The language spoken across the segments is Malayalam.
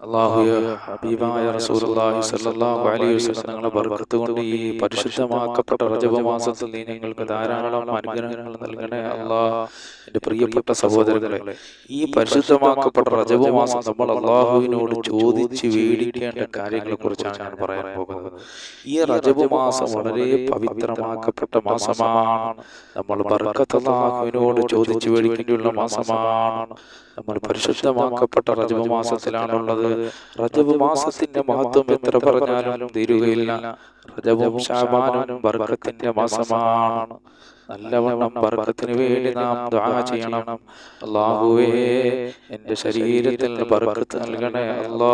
അള്ളാഹുയ ഹബീബായ റസൂലുള്ളാഹി സ്വല്ലല്ലാഹു അലൈഹി വസല്ലം നിങ്ങളെ ബർക്കത്ത് കൊണ്ട് ഈ പരിശുദ്ധമാക്കപ്പെട്ട റജബ മാസത്തിൽ നീ ഞങ്ങൾക്ക് ധാരാളം അനുഗ്രഹങ്ങൾ നൽകണേ. അള്ളാഹ് എന്റെ പ്രിയപ്പെട്ട സഹോദരങ്ങളെ ഈ പരിശുദ്ധമാക്കപ്പെട്ട റജബ മാസം നമ്മൾ അള്ളാഹുവിനോട് ചോദിച്ച് വേടിക്കേണ്ട കാര്യങ്ങളെ കുറിച്ചാണ് ഞാൻ പറയാൻ പോകുന്നത്. ഈ റജബ മാസം വളരെ പവിത്രമാക്കപ്പെട്ട മാസമാണ്. നമ്മൾ ബർക്കത്ത് അള്ളാഹുവിനോട് ചോദിച്ച് വേടിക്കേണ്ടിയുള്ള മാസമാണ്. നമ്മൾ പരിശുദ്ധമാക്കപ്പെട്ട റജബ് മാസത്തിലാണുള്ളത്. റജബ് മാസത്തിന്റെ മഹത്വം എത്ര പറഞ്ഞാലും തീരുകയില്ല. റജബും ഷാബാനും ബർക്കത്തിന്റെ മാസമാണ്. നല്ലവണ്ണം ബർക്കത്തിന് വേണ്ടി നാം ദുആ ചെയ്യണം. അല്ലാഹുവേ എന്റെ ശരീരത്തിൽ ബർക്കത്ത് നൽകണേ അല്ലാ.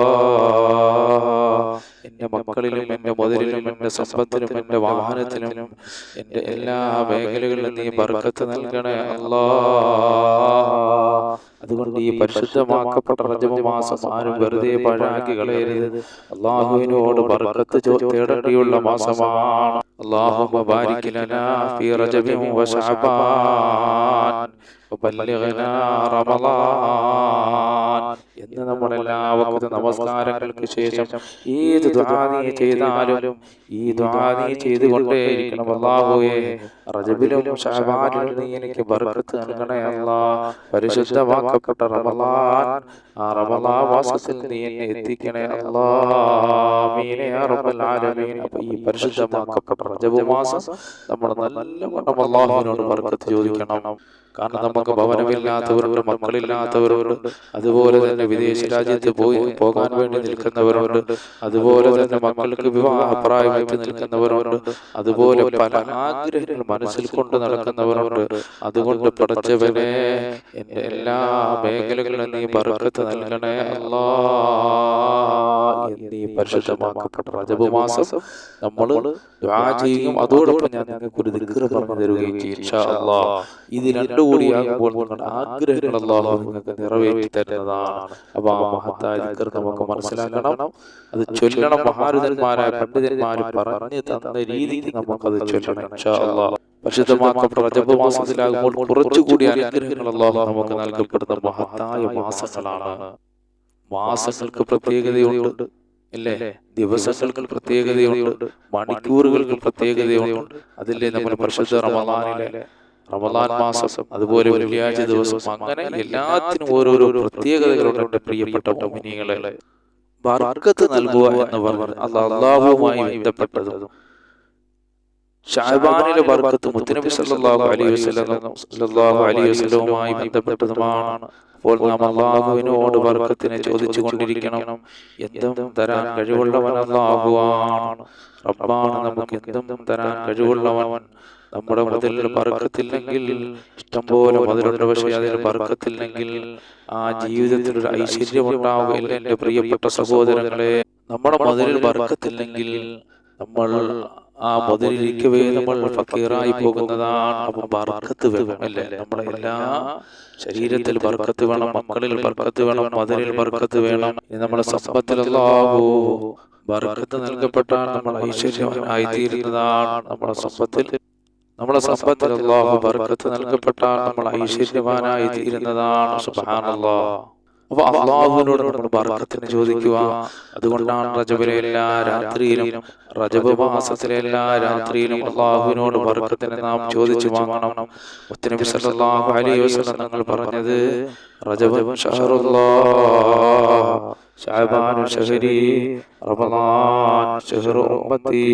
എന്റെ മക്കളിലും എന്റെ മുതലിലും എന്റെ സമ്പത്തിലും എന്റെ വാഹനത്തിലും എന്റെ എല്ലാ മേഖലകളിലും നീ ബർക്കത്ത് നൽകണേ അല്ലാ. അതുകൊണ്ട് ഈ പരിശുദ്ധമാക്കപ്പെട്ട റജബ മാസം ആരും വെറുതെ പഴാക്കി കളയരുത് അള്ളാഹുവിനോട് ബർക്കത്ത് ചോ തേടേണ്ടിയുള്ള മാസമാണ് اللهم بارك لنا في رجب وشعبان وبلغنا رمضان എന്ന് നമ്മൾ എല്ലാവർക്കും നമസ്കാരങ്ങൾക്ക് ശേഷം ഏത് ദുആ ചെയ്താലും ഈ ദുആ ചെയ്തുകൊണ്ടേയിരിക്കണം. അല്ലാഹുവേ റജബിലും ശഅബാനിലും നീ എനിക്ക് ബർക്കത്ത് നൽകണേ അല്ലാ പരിശുദ്ധമാക്കപ്പെട്ട റമളാൻ ആ റമളാൻ മാസത്തിൽ നീ എന്നെ എത്തിക്കണേ അല്ലാ ആമീൻ യാ റബ്ബൽ ആലമീൻ. അപ്പോൾ ഈ പരിശുദ്ധമാക്കപ്പെട്ട റജബ് മാസം നമ്മൾ നല്ലവണ്ണം അല്ലാഹുവിനോട് ബർക്കത്ത് ചോദിക്കണം. കാരണം നമുക്ക് ഭവനമില്ലാത്തവരുണ്ട് മക്കളില്ലാത്തവരുണ്ട് അതുപോലെ തന്നെ വിദേശ രാജ്യത്ത് പോയി പോകാൻ വേണ്ടി നിൽക്കുന്നവരുണ്ട് അതുപോലെ തന്നെ മക്കൾക്ക് വിവാഹപ്രായമായിട്ട് നിൽക്കുന്നവരുണ്ട് അതുപോലെ പല ആഗ്രഹങ്ങൾ മനസ്സിൽ കൊണ്ട് നടക്കുന്നവരുണ്ട്. അതുകൊണ്ട് പടച്ചവനെ എന്റെ എല്ലാ മേഖലകളിലും നീ ബർക്കത്ത് നൽകണേ അല്ലാ എന്നീ പരിശുദ്ധമാക്കപ്പെട്ട റജബ് മാസം നമ്മൾ ചെയ്യുകയും അതോടൊപ്പം ഞാൻ നിങ്ങൾക്ക് ഒരു ദിക്ർ പറഞ്ഞു തരുകയും ചെയ്യും. ഇത് രണ്ടു കൂടിയാകുമ്പോൾ നിങ്ങളുടെ ആഗ്രഹങ്ങൾ അല്ലാഹു നിങ്ങൾക്ക് നിറവേറ്റി തരുന്നതാണ്. അപ്പൊ ആ മഹത്തായ നമുക്ക് മനസ്സിലാക്കണം. അത് ചൊല്ലണം മഹാരുതന്മാരായ പണ്ഡിതന്മാർ പറഞ്ഞു തന്ന രീതിക്ക് നമുക്കത് ചൊല്ലണം പരിശുദ്ധമാക്കപ്പെട്ട റജബ് മാസത്തിലാകുമ്പോൾ കുറച്ചുകൂടി അനുഗ്രഹങ്ങൾ അല്ലാഹു നമുക്ക് നൽകപ്പെടുന്ന മഹത്തായ മാസങ്ങളാണ്. മാസങ്ങൾക്ക് പ്രത്യേകതയുണ്ട് അല്ലേ? ദിവസങ്ങൾക്ക് പ്രത്യേകതയുണ്ട്. മണിക്കൂറുകൾക്ക് പ്രത്യേകതയുണ്ട്. അതില്ലേ നമ്മൾ പരിശുദ്ധ റമദാനിലെ റമദാൻ മാസം അതുപോലെ വെള്ളിയാഴ്ച ദിവസം അങ്ങനെ എല്ലാത്തിനും ഓരോരോ പ്രത്യേകതകളുണ്ട് എന്റെ പ്രിയപ്പെട്ട മോഹിനികളെ ബർക്കത്ത് നൽകുക എന്ന് പറഞ്ഞു അത് അള്ളാഹുവുമായി ബന്ധപ്പെട്ടതും ഷാബാനിലെ ബർക്കത്ത് മുത്തനബി സല്ലല്ലാഹു അലൈഹി വസല്ലം സല്ലല്ലാഹു അലൈഹി വസല്ലവുമായി ബന്ധപ്പെട്ടതുമാണ്. അപ്പോൾ നാം അള്ളാഹുവിനോട് ബർക്കത്തിനെ ചോദിച്ചു കൊണ്ടിരിക്കണം എന്തും തരാൻ കഴിവുള്ളവൻ അള്ളാഹുവാണ്. റബ്ബാണ് നമുക്ക് എന്തും തരാൻ കഴിവുള്ളവൻ. നമ്മുടെ മുതലിൽ പറക്കത്തില്ലെങ്കിൽ ഇഷ്ടംപോലെ മുതലുണ്ട് പക്ഷേ അതിൽ പറക്കത്തില്ലെങ്കിൽ ആ ജീവിതത്തിൽ ഒരു ഐശ്വര്യം ഉണ്ടാവുകയില്ല എന്റെ പ്രിയപ്പെട്ട സഹോദരങ്ങളെ. നമ്മുടെ മുതലിൽ പറക്കത്തില്ലെങ്കിൽ നമ്മൾ ആ മുതലിരിക്കവേ നമ്മൾ ഫക്കീറായി പോകുന്നതാണ് അപ്പം ബർക്കത്ത് വേണം അല്ലേ? നമ്മുടെ എല്ലാ ശരീരത്തിൽ ബർക്കത്ത് വേണം മക്കളിൽ ബർക്കത്ത് വേണം മതിലിൽ ബർക്കത്ത് വേണം. നമ്മുടെ സമ്പത്തിലല്ലാവോ ബർക്കത്ത് നൽകപ്പെട്ടാൽ നമ്മൾ ഐശ്വര്യവാനായി തീരുന്നതാണ് നമ്മുടെ സമ്പത്തിൽ. നമ്മുടെ സമ്പത്തിൽ അള്ളാഹു ബർക്കത്ത് നൽകപ്പെട്ടാൽ നമ്മൾ ഐശ്വര്യവാനായി തീരുന്നതാണ് സുബ്ഹാനല്ലാഹ് അപ്പൊ അള്ളാഹുവിനോട് നമ്മൾ ബർക്കത്തിന് ചോദിക്കുക. അതുകൊണ്ടാണ് റജബിലെ എല്ലാ രാത്രിയിലും റജബ് മാസത്തിലെ എല്ലാ രാത്രിയിലും അള്ളാഹുവിനോട് ബർക്കത്തിന് നാം ചോദിച്ചു വാങ്ങണം. മുത്തനബി സല്ലല്ലാഹു അലൈഹി വസല്ലം തങ്ങൾ പറഞ്ഞത് റജബ് ഷഹറുല്ലാഹ് ശഅബാനു ഷഹരി റമളാൻ ഷഹറു ഉമ്മത്തി.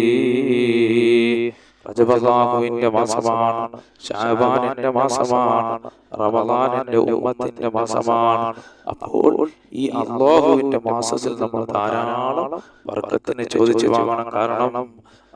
റജബ് അള്ളാഹുവിന്റെ മാസമാണ് ഷാബാനിന്റെ മാസമാണ് റമദാനിന്റെ ഉമ്മത്തിന്റെ മാസമാണ്. അപ്പോൾ ഈ അള്ളാഹുവിന്റെ മാസത്തിൽ നമ്മൾ ധാരാളം വർക്കത്തിന് ചോദിച്ചു വാങ്ങണം. കാരണം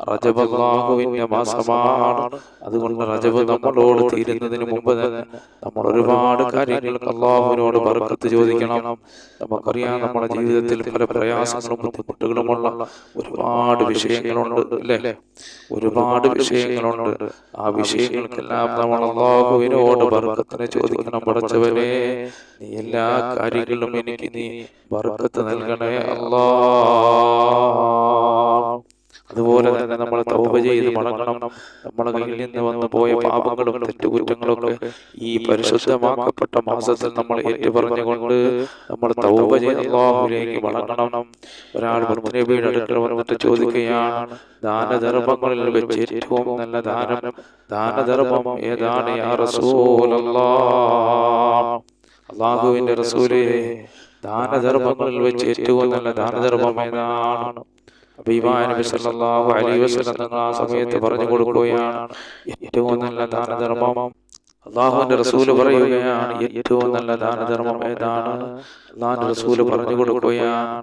റജബ് അള്ളാഹുവിന്റെ മാസമാണ്. അതുകൊണ്ട് റജബ് നമ്മളോട് തീരുന്നതിന് മുമ്പ് തന്നെ നമ്മൾ ഒരുപാട് കാര്യങ്ങൾക്ക് അള്ളാഹുവിനോട് ബർക്കത്ത് ചോദിക്കണം. നമുക്കറിയാം നമ്മുടെ ജീവിതത്തിൽ പല പ്രയാസങ്ങളും ബുദ്ധിമുട്ടുകളുമുള്ള ഒരുപാട് വിഷയങ്ങളുണ്ട് അല്ലേ? ഒരുപാട് വിഷയങ്ങളുണ്ട്. ആ വിഷയങ്ങൾക്കെല്ലാം നമ്മൾ അള്ളാഹുവിനോട് ബർക്കത്തിനെ ചോദിക്കണം. പഠിച്ചവനെ നീ എല്ലാ കാര്യങ്ങളിലും എനിക്ക് നീ ബർക്കത്ത് നൽകണേ അല്ലാ. അതുപോലെ തന്നെ നമ്മൾ തൗബ ചെയ്ത് മടങ്ങണം. നമ്മുടെ കയ്യിൽ നിന്ന് വന്നു പോയ പാപങ്ങളും തെറ്റുകുറ്റങ്ങളൊക്കെ ഈ പരിശുദ്ധമാക്കപ്പെട്ട മാസത്തിൽ നമ്മൾ ഏറ്റുപറഞ്ഞുകൊണ്ട് നമ്മൾ തൗബ ചെയ്ത് അള്ളാഹുലേക്ക് മടങ്ങണം. ഒരാൾ മുത്തനബിയുടെ അടുക്കൽ വന്നിട്ട് ചോദിക്കുകയാണ് ദാനധർമ്മങ്ങളിൽ വെച്ച് ഏറ്റവും നല്ല ദാനം ദാനധർമ്മം ഏതാണ് യാ അള്ളാഹുവിന്റെ റസൂലേ ദാനധർമ്മങ്ങളിൽ വെച്ച് ഏറ്റവും നല്ല ദാനധർമ്മം ഏതാണ്? നബി സല്ലല്ലാഹു അലൈഹി വസല്ലം ആ സമയത്ത് പറഞ്ഞു കൊടുക്കുകയാണ്. ഏറ്റവും നല്ല ദാനധർമ്മം അള്ളാഹുവിന്റെ റസൂൽ പറയുകയാണ്. ഏറ്റവും നല്ല ദാനധർമ്മം ഏതാണ്? അള്ളാഹുന്റെ റസൂൽ പറഞ്ഞു കൊടുക്കുകയാണ്.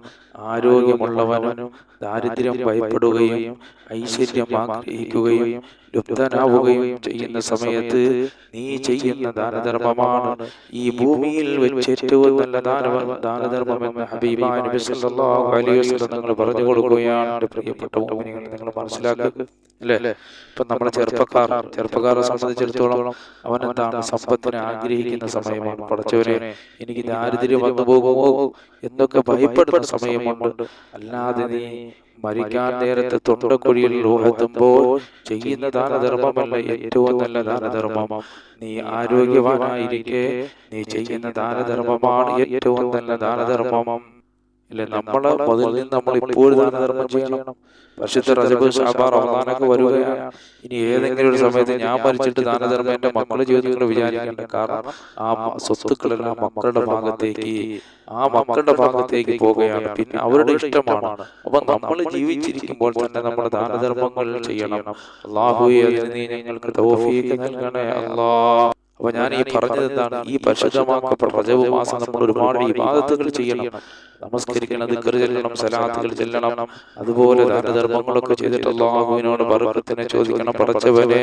ആരോഗ്യമുള്ളവനും ദാരിദ്ര്യം ഭയപ്പെടുകയും ഐശ്വര്യം ആഗ്രഹിക്കുകയും ലുപ്തനാവുകയും ചെയ്യുന്ന സമയത്ത് നീ ചെയ്യുന്ന ദാനധർമ്മമാണ്. ഈ ഭൂമിയിൽ വെച്ച് ഏറ്റവും നല്ല ദാന ദാനധർമ്മം എന്ന് നിങ്ങൾ പറഞ്ഞു കൊടുക്കുകയാണ് പ്രിയപ്പെട്ട നിങ്ങൾ മനസ്സിലാക്കുക അല്ലേ? ഇപ്പൊ നമ്മുടെ ചെറുപ്പക്കാർ ചെറുപ്പക്കാരെ സംബന്ധിച്ചിടത്തോളം അവൻ എന്താണ് സമ്പത്തിനെ ആഗ്രഹിക്കുന്ന സമയമാണ്. പഠിച്ചവരെ എനിക്ക് ദാരിദ്ര്യം വന്നു പോകുമോ എന്നൊക്കെ ഭയപ്പെടുന്ന സമയമുണ്ട്. അല്ലാതെ നീ മരിക്കാൻ നേരത്തെ തൊണ്ടക്കുഴിയിൽ ലോഹത്തുമ്പോൾ ചെയ്യുന്ന ദാനധർമ്മമല്ല ഏറ്റവും നല്ല ദാനധർമ്മം. നീ ആരോഗ്യവാനായിരിക്കെ നീ ചെയ്യുന്ന ദാനധർമ്മമാണ് ഏറ്റവും നല്ല ദാനധർമ്മം. അല്ലെ? നമ്മളെ മുതൽ നിന്ന് നമ്മൾ ഇപ്പോഴും ധർമ്മം ചെയ്യണം. വർഷത്തെ റജബ് ഷാബാർ റമദാനൊക്കെ വരികയാണ്. ഇനി ഏതെങ്കിലും ഒരു സമയത്ത് ഞാൻ മരിച്ചിട്ട് ദാനധർമ്മം എന്റെ മക്കളുടെ ജീവിതത്തിൽ വിചാരിക്കേണ്ട കാരണം ആ സ്വത്തുക്കളെല്ലാം മക്കളുടെ ഭാഗത്തേക്ക് ആ മക്കളുടെ ഭാഗത്തേക്ക് പോവുകയാണ്. പിന്നെ അവരുടെ ഇഷ്ടമാണ്. അപ്പൊ നമ്മൾ ജീവിച്ചിരിക്കുമ്പോൾ തന്നെ നമ്മുടെ ദാനധർമ്മങ്ങൾ ചെയ്യണം. അള്ളാഹുയെ അതിന് നീ ഞങ്ങൾക്ക് തൗഫീഖ് നൽകണേ അല്ലാ അപ്പൊ ഞാൻ ഈ പറഞ്ഞത് എന്താണ്? ഈ പരിശുദ്ധമാക്കപ്പെട്ട റജബ് മാസം നമ്മൾ ഒരുപാട് വിവാദത്തുകൾ ചെയ്യണം നമസ്കരിക്കണം ദിക്കർ ചെല്ലണം. സലാത്തുകൾ ചെല്ലണം. അതുപോലെ ദാനധർമ്മങ്ങളൊക്കെ ചെയ്തിട്ട് അള്ളാഹുവിനോട് ബർക്കത്തിനെ ചോദിക്കണം പറച്ചവനെ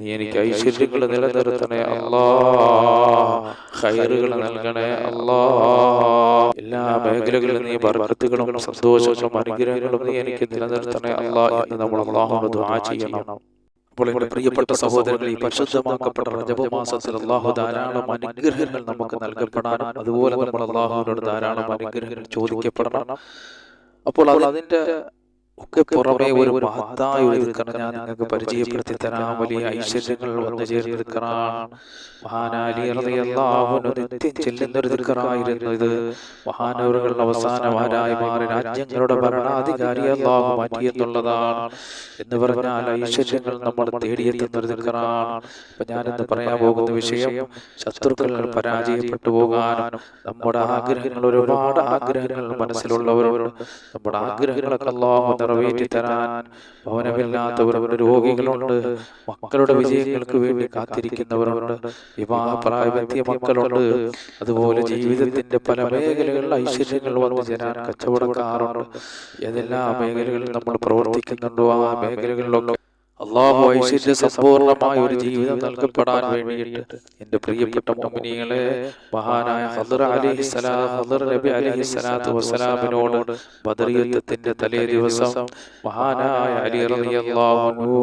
നീ എനിക്ക് ഐശ്വര്യങ്ങൾ നിലനിർത്തണേ അല്ലാ. ഹൈറുകൾ നൽകണേ അല്ലാ. എല്ലാ മേഖലകളിലും നീ ബർക്കത്തുകളും സന്തോഷങ്ങളും അനുഗ്രഹങ്ങളും നീ എനിക്ക് നിലനിർത്തണേ അല്ലാ. എന്ന് നമ്മൾ അള്ളാഹുനോട് ദുആ ചെയ്യണം. അപ്പോൾ എന്റെ പ്രിയപ്പെട്ട സഹോദരങ്ങൾ ഈ പരിശുദ്ധമാക്കപ്പെട്ട റജബ് മാസത്തിൽ അള്ളാഹു ധാരാളം അനുഗ്രഹങ്ങൾ നമുക്ക് നൽകപ്പെടാനും അതുപോലെ നമ്മൾ അള്ളാഹുവിനോട് ധാരാളം അനുഗ്രഹങ്ങൾ ചോദിക്കപ്പെടണം. അപ്പോൾ അതിന്റെ ഒക്കെ പുറമെ ഒരു മഹത്തായ ഒരു ദിക്കറ് ഞാൻ നിങ്ങൾക്ക് പരിചയപ്പെടുത്തി തരാം. വലിയ ഐശ്വര്യങ്ങൾ വന്നു ചേർന്ന് ദിക്കറാണ് മഹാനാലി റളിയല്ലാഹുവിന് നിത്യം ചെല്ലുന്ന ഒരു ദിക്കറായിരുന്നു ഇത്. മഹാനവറുകൾ അവസാനമാരായി മാറി. രാജ്യങ്ങളുടെ ഭരണാധികാരി അള്ളാഹു മാറ്റി എന്നുള്ളതാണ് എന്ന് പറഞ്ഞാൽ ഐശ്വര്യങ്ങൾ നമ്മൾ തേടിയെത്തുന്ന ഒരു ദിക്കറാണ്. അപ്പൊ ഞാനിന്ന് പറയാൻ പോകുന്ന വിഷയം ശത്രുക്കൾ പരാജയപ്പെട്ടു പോകാനും നമ്മുടെ ആഗ്രഹങ്ങൾ ഒരുപാട് ആഗ്രഹങ്ങൾ മനസ്സിലുള്ളവരോട് നമ്മുടെ ആഗ്രഹങ്ങളൊക്കെ അള്ളാഹു നിറവേറ്റി തരാൻ ഭവനമില്ലാത്തവരുണ്ട് രോഗികളുണ്ട്. മക്കളുടെ വിജയങ്ങൾക്ക് വേണ്ടി കാത്തിരിക്കുന്നവരുണ്ട്. വിവാഹപ്രായമെത്തിയ മക്കളുണ്ട്. അതുപോലെ ജീവിതത്തിന്റെ പല മേഖലകളിൽ ഐശ്വര്യങ്ങൾ വന്നു ചേരാൻ കച്ചവടക്കാറുണ്ട് ഏതെല്ലാം മേഖലകളിൽ നമ്മൾ പ്രവർത്തിക്കുന്നുണ്ടോ? ആ മേഖലകളിലൊക്കെ അള്ളാഹു ഐശ്വര്യ സമ്പൂർണമായ ഒരു ജീവിതം നൽകപ്പെടാൻ വേണ്ടിയിട്ട് എന്റെ പ്രിയപ്പെട്ട മോമിനികളെ മഹാനായ ഹദർ അലി ഹദർ നബി അലി സ്വലാത്തു വസ്സലാമിനോട് ബദറിയത്തിന്റെ തലേ ദിവസം മഹാനായ അലി റളിയല്ലാഹു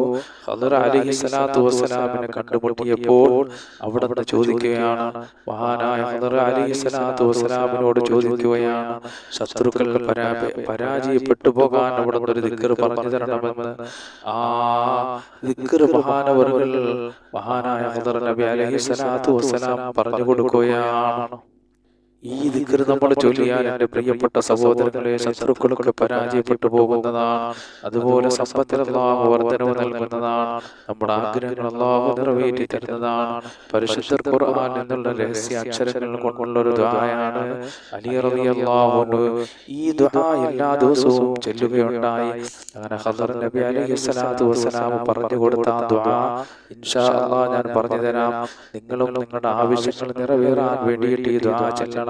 ഹദർ അലി സ്വലാത്തു വസ്സലാമിനെ കണ്ടുമുട്ടിയപ്പോൾ അവിടെ ചോദിക്കുകയാണ് മഹാനായ ഹദർ അലി സ്വലാത്തു വസ്സലാമിനോട് ചോദിക്കുകയാണ് ശത്രുക്കൾ പരാജയപ്പെട്ടു പോകാൻ അവിടെ ഒരു ദിക്കർ പറഞ്ഞു തരണമെന്ന് ആ മഹാനവറുകൾ മഹാനായ നബി അലൈഹി സ്വലാത്തു വസ്സലാം പറഞ്ഞു കൊടുക്കുകയാണ്. ഈ ദിക്കർ നമ്മൾ ചൊല്ലിയാൽ എന്റെ പ്രിയപ്പെട്ട സഹോദരങ്ങളെ ശത്രുക്കളൊക്കെ പരാജയപ്പെട്ടു പോകുന്നതാണ്. അതുപോലെ സമ്പത്തിൽ അള്ളാഹു വർധനവ് നൽകുന്നതാണ്. നമ്മുടെ ആഗ്രഹങ്ങൾ അള്ളാഹു നിറവേറ്റി തരുന്നതാണ്. പരിശുദ്ധ ഖുർആൻ എന്നുള്ള രഹസ്യ അക്ഷരങ്ങൾ കൊണ്ടുള്ള ഒരു ദ്വായാണ് അലി റളിയല്ലാഹു ഈ ദ്വാ എല്ലാ ദിവസവും ചെല്ലുകയുണ്ടായി. അങ്ങനെ ഹദർ നബി അലൈഹി സ്വലാത്തു വസ്സലാം പറഞ്ഞു കൊടുത്ത ആ ദ്വാ ഇൻഷാ അള്ളാഹ് ഞാൻ പറഞ്ഞു തരാം. നിങ്ങളും നിങ്ങളുടെ ആവശ്യങ്ങൾ നിറവേറാൻ വേണ്ടിയിട്ട് ഈ ദ്വാ ചെല്ലണം.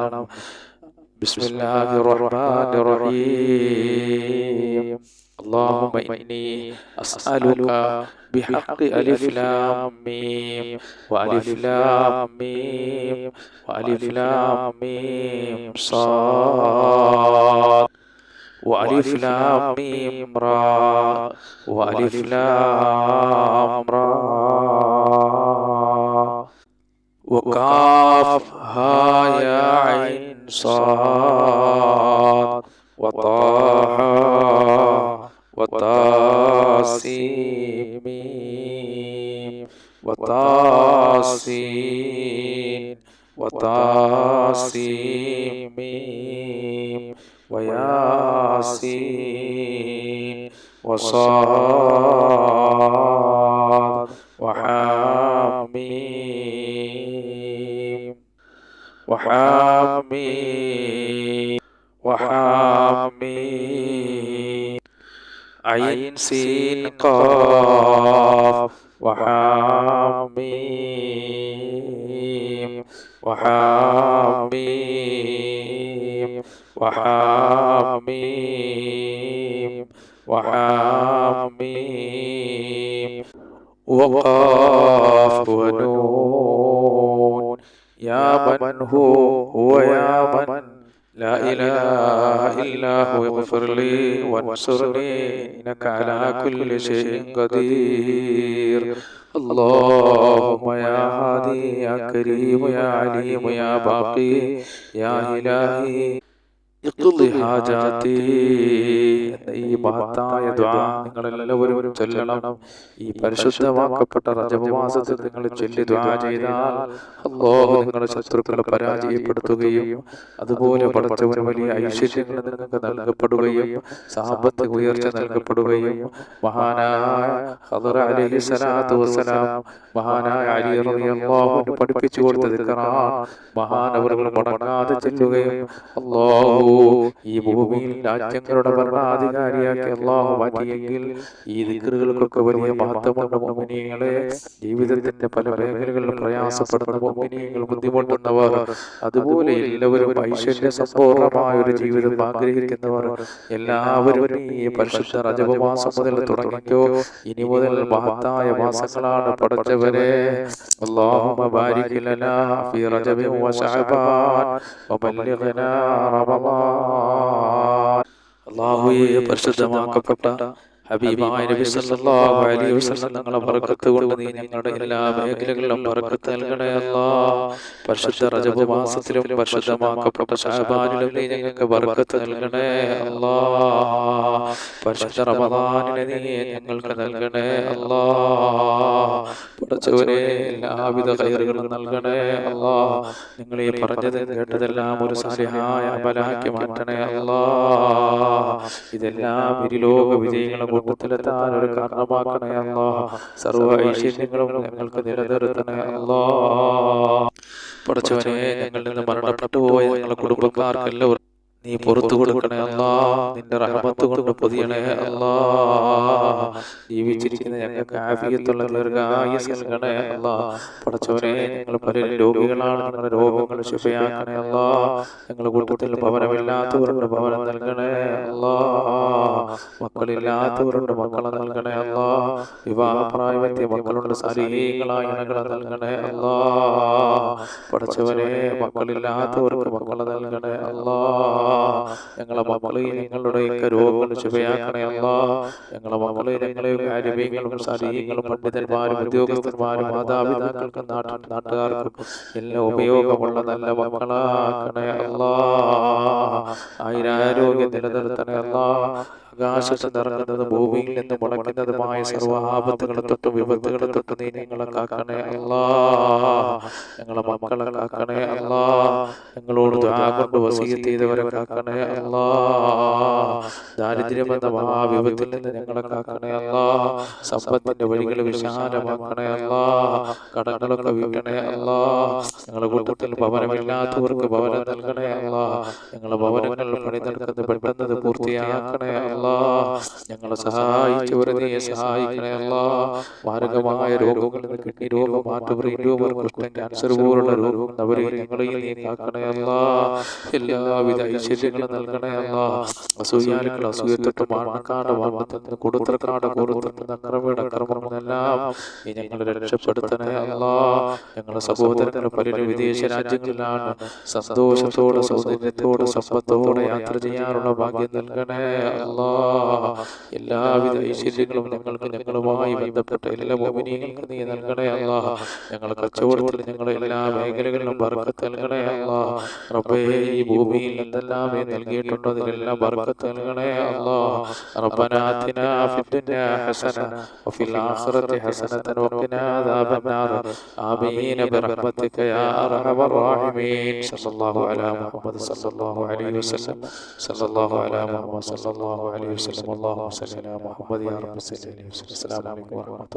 بسم الله الرحمن الرحيم. اللهم إني أسألك بحق ألف لام ميم وألف لام ميم وألف لام ميم صاد. وألف لام ميم را وألف لام را وكاف ها يا عين صاد وطه وطاسيم وطاسين وطاسيم وياسين وصاد وحامين وحاميم. وحاميم. عين سين قاف. وحاميم. وحاميم. وحاميم. وحاميم. وقاف. من هو هو يا من لا إله إلا هو اغفر لي وانصرني إنك على كل شيء قدير اللهم يا هادي يا كريم يا عليم يا باقي يا إلهي ഈ മഹത്തായ എല്ലാവരും ചൊല്ലണം. ഈ പരിശുദ്ധമാക്കപ്പെട്ട റജബ് മാസത്തിൽ നിങ്ങൾ ചൊല്ലി ദുആ ചെയ്താൽ അല്ലാഹു നിങ്ങളുടെ ശത്രുക്കളെ പരാജയപ്പെടുത്തുകയും അതുപോലെ പടച്ചവന് വലിയ ഐശ്വര്യങ്ങൾ നിങ്ങൾക്ക് നൽകപ്പെടുകയും സാമ്പത്തിക ഉയർച്ച നൽകപ്പെടുകയും മഹാനായ ഹദർ അലി സലാത്തു വസ്സലാം മഹാനായ അലി റളിയല്ലാഹു പഠിപ്പിച്ചു കൊടുത്ത ദിക്റാണ് മഹാനവറുകൾ മടങ്ങാതെ ചെല്ലുകയും അല്ലാഹു ഈ ഭൂമിയിൽ രാജ്യങ്ങളുടെ ഭരണാധികാരിയാക്കി അള്ളാഹു മാറ്റിയെങ്കിൽ ഈ ദിക്കറുകൾക്കൊക്കെ വലിയ മഹത്വമുണ്ട് മോമിനിയങ്ങളെ ജീവിതത്തിന്റെ പല മേഖലകളിലും പ്രയാസപ്പെടുന്ന മോമിനിയങ്ങൾ ബുദ്ധിമുട്ടുന്നവർ അതുപോലെ എല്ലാവരും ഐശ്വര്യ സമ്പൂർണമായ ഒരു ജീവിതം ആഗ്രഹിക്കുന്നവർ എല്ലാവരും ഈ പരിശുദ്ധ റജബ മാസം മുതൽ തുടങ്ങിക്കോ ഇനി മുതൽ മഹത്തായ മാസങ്ങളാണ് പടച്ചവരെ اللهم بارك لنا في رجب وشعبان وبلغنا رمضان അള്ളാഹുയെ പരിശുദ്ധമാക്കപ്പെട്ട ഹബീബായ അലൈഹി വസല്ലം ബർക്കത്ത് കൊണ്ട് നീ ഞങ്ങളുടെ എല്ലാ മേഖലകളിലും ബർക്കത്ത് നൽകണേ അല്ലാഹ് പരിശുദ്ധ റജബ് പരിശുദ്ധമാക്കപ്പെട്ട നീ ഞങ്ങൾക്ക് ബർക്കത്ത് നൽകണേ അല്ലാഹ് പരിശുദ്ധ റമദാനിനെ നീ ഞങ്ങൾക്ക് നൽകണേ. അല്ലാഹ് പടച്ചവനെ എല്ലാവിധ ഖൈറുകളും നൽകണേ. അല്ലാഹ് നിങ്ങൾ ഈ പറഞ്ഞത് കേട്ടതെല്ലാം ഒരു സാലിഹായ അമലാക്കി മാറ്റണേ. അല്ലാഹ് ഇതെല്ലാം ഇരുലോക വിജയങ്ങളെ കൂട്ടത്തിലെത്താൻ ഒരു കാരണമാക്കണേ. അല്ലാ. സർവ ഐശ്വര്യങ്ങളും ഞങ്ങൾക്ക് നിലനിർത്തണേ. അല്ലാ. പടച്ചവനെ ഞങ്ങളിൽ നിന്ന് മരണപ്പെട്ടു പോയ ഞങ്ങളുടെ കുടുംബക്കാർക്കെല്ലാം നീ പുറത്തു കൊടുക്കണേ അല്ലാ നിന്റെ റഹമത്ത് കൊണ്ട് പൊതിയണേ അല്ലാ. ജീവിച്ചിരിക്കുന്ന ഞങ്ങൾക്ക് ആഫിയത്തുള്ള ദീർഘായുസ് നൽകണേ അല്ലാ. പടച്ചവനെ ഞങ്ങൾ പല രോഗികളാണ് ഞങ്ങളുടെ രോഗങ്ങൾ ശുഭയാക്കണേ അല്ലാ. ഞങ്ങളുടെ കൂട്ടത്തിൽ ഭവനമില്ലാത്തവരുടെ ഭവനം നൽകണേ അല്ലാ. മക്കളില്ലാത്തവരുടെ മക്കളെ നൽകണേ അല്ലാ. വിവാഹപ്രായമെത്തിയ മക്കളുടെ ശരീരങ്ങളായ ഇണകളെ നൽകണേ അല്ലാ. പടച്ചവനെ മക്കളില്ലാത്തവർക്ക് മക്കളെ നൽകണേ അല്ലാ. ഞങ്ങളെ മക്കളെ നിങ്ങളുടെയൊക്കെ രോഗങ്ങൾ ശുഭയാക്കണേ അല്ലാ. ഞങ്ങളെ മക്കളെ ഞങ്ങളെ കാര്യങ്ങളും ശരീരങ്ങളും പണ്ഡിതന്മാരും ഉദ്യോഗസ്ഥന്മാരും മാതാപിതാക്കൾക്കും നാട്ട നാട്ടുകാർക്കും എല്ലാം ഉപയോഗമുള്ള നല്ല മക്കളാക്കണേ അല്ലാ. ആയിരാരോഗ്യം നിലനിർത്തണേ അല്ലാ. ആകാശത്ത് നിറങ്ങുന്നത് ഭൂമിയിൽ നിന്ന് മുടക്കുന്നതുമായ സർവാപത്തുകളെ തൊട്ടും വിപത്തുകളെ തൊട്ട് നീ ഞങ്ങളെ കാക്കണേ അല്ലാ. ഞങ്ങളെ മക്കളെ കാക്കണേ അല്ലാ. ഞങ്ങളോട് കൊണ്ട് വസീയത്ത് ചെയ്തവരെ കാക്കണേ അല്ലാ. ദാരിദ്ര്യം എന്ന മഹാവിപത്തിൽ നിന്ന് ഞങ്ങളെ കാക്കണേ അല്ലാ. സമ്പത്തിന്റെ വഴികൾ വിശാലമാക്കണേ അല്ലാ. കടകളൊക്കെ വീട്ടണേ അല്ലാ. ഞങ്ങളുടെ കൂട്ടത്തിൽ ഭവനമില്ലാത്തവർക്ക് ഭവനം നൽകണേ അല്ലാ. ഞങ്ങളെ ഭവനങ്ങൾ പണി നൽകുന്നത് പെട്ടെന്ന് പൂർത്തിയാക്കണേ അല്ലാ. ഞങ്ങളെ സഹായിച്ചവരെ നീ സഹായിക്കണേ അല്ലാ. മാരകമായ രോഗങ്ങളിൽ നിന്ന് കിഡ്നി രോഗം മാറ്റുപറയും ക്യാൻസർ പോലുള്ള രോഗം അവരെ ഞങ്ങളെയും നീ കാക്കണേ അല്ലാ. എല്ലാവിധ ഐശ്വര്യങ്ങളും നൽകണേ അല്ലാ. അസൂയാലുക്കൾ അസൂയത്തൊട്ട് മാണക്കാട് വാമത്തിന് കൊടുത്തക്കാട് കൊടുത്തുന്ന അക്രമയുടെ അക്രമങ്ങളെല്ലാം നീ ഞങ്ങളെ രക്ഷപ്പെടുത്തണേ അല്ലാ. ഞങ്ങളെ സഹോദരങ്ങൾ പലരും വിദേശ രാജ്യങ്ങളിലാണ് സന്തോഷത്തോടെ സൗന്ദര്യത്തോടെ സമ്പത്തോടെ യാത്ര ചെയ്യാനുള്ള ഭാഗ്യം നൽകണേ അല്ലാ. എല്ലാവിധ ഐശ്വര്യങ്ങളും ഞങ്ങൾക്ക് ഞങ്ങളുമായി ബന്ധപ്പെട്ട എല്ലാ മോമിനിയങ്ങൾക്ക് നീ നൽകണേ അല്ലാ ഞങ്ങളുടെ കച്ചവടത്തിൽ ഞങ്ങളുടെ എല്ലാ മേഖലകളിലും ബർക്കത്ത് നൽകണേ അല്ലാ റബ്ബേ ഈ ഭൂമിയിൽ എന്തെല്ലാം നീ നൽകിയിട്ടുണ്ടോ അതിലെല്ലാം ബർക്കത്ത് നൽകണേ അല്ലാ ربنا آتنا في الدنيا حسنة وفي الآخرة حسنة وقنا عذاب النار آمين برحمتك يا أرحم الراحمين صلى الله على محمد صلى الله عليه وسلم സല്ലല്ലാഹു അലാ മുഹമ്മദ് സല്ലല്ലാഹു അലൈഹി വസല്ലം. അല്ലാഹു സല്ലി അലാ മുഹമ്മദ്. യാ റബ്ബി സല്ലല്ലാഹു അലൈഹി വസല്ലം. അസ്സലാമു അലൈക്കും വറഹ്മത്തുള്ളാഹി